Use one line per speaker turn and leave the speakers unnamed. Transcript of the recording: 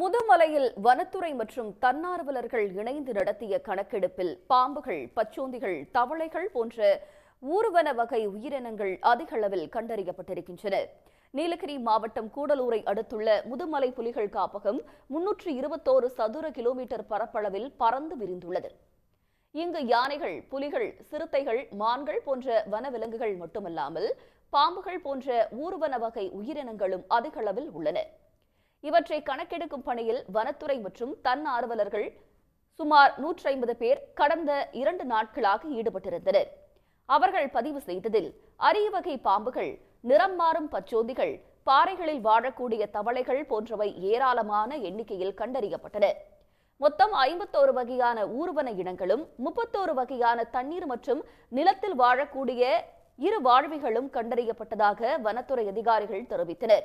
முதுமலையில் வனத்துறை மற்றும் தன்னார்வலர்கள் இணைந்து நடத்திய கணக்கெடுப்பில் பாம்புகள் பச்சோந்திகள் தவளைகள் போன்ற ஊர்வன வகை உயிரினங்கள் அதிக அளவில் கண்டறியப்பட்டிருக்கின்றன. நீலகிரி மாவட்டம் கூடலூரை அடுத்துள்ள முதுமலை புலிகள் காப்பகம் முன்னூற்று இருபத்தோரு சதுர கிலோமீட்டர் பரப்பளவில் பறந்து விரிந்துள்ளது. இங்கு யானைகள் புலிகள் சிறுத்தைகள் மான்கள் போன்ற வனவிலங்குகள் மட்டுமல்லாமல் பாம்புகள் போன்ற ஊர்வன வகை உயிரினங்களும் அதிக அளவில் உள்ளன. இவற்றை கணக்கெடுக்கும் பணியில் வனத்துறை மற்றும் தன்னார்வலர்கள் சுமார் நூற்றி ஐம்பது பேர் கடந்த இரண்டு நாட்களாக ஈடுபட்டிருந்தனர். அவர்கள் பதிவு செய்ததில் அரிய வகை பாம்புகள் நிறம் மாறும் பச்சோந்திகள் பாறைகளில் வாழக்கூடிய தவளைகள் போன்றவை ஏராளமான எண்ணிக்கையில் கண்டறியப்பட்டன. மொத்தம் ஐம்பத்தோரு வகையான ஊர்வன இனங்களும் முப்பத்தோரு வகையான தண்ணீர் மற்றும் நிலத்தில் வாழக்கூடிய இரு வாழ்விகளும் கண்டறியப்பட்டதாக வனத்துறை அதிகாரிகள் தெரிவித்தனர்.